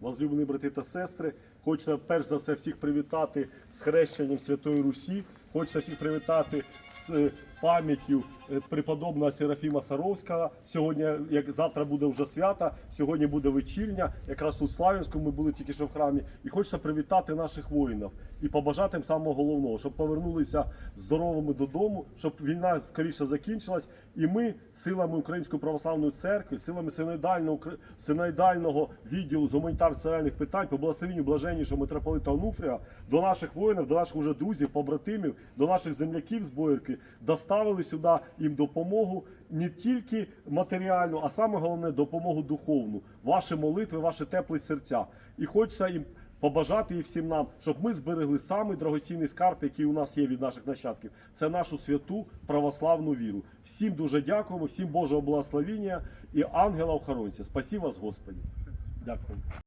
Возлюблені брати та сестри, хочеться перш за все всіх привітати з хрещенням Святої Русі. Хочеться всіх привітати з е, пам'яттю е, преподобного Серафіма Саровського. Сьогодні, як завтра буде вже свята, сьогодні буде вечірня. Якраз тут в Славянську ми були тільки що в храмі. І хочеться привітати наших воїнів і побажати їм самого головного, щоб повернулися здоровими додому, щоб війна скоріше закінчилась, і ми силами Української православної церкви, силами синоїдального синоїдального відділу з гуманітарно-соціальних питань по благословенню блаженнішого митрополита Онуфрія до наших воїнів, до наших уже друзів, побратимів, до наших земляків з Боярки доставили сюди їм допомогу не тільки матеріальну, а саме головне допомогу духовну. Ваші молитви, ваші теплі серця. І хочеться їм побажати і всім нам, щоб ми зберегли самий дорогоцінний скарб, який у нас є від наших нащадків. Це нашу святу православну віру. Всім дуже дякуємо, всім Божого благословення і ангела охоронця. Спасі вас, Господі. Дякую.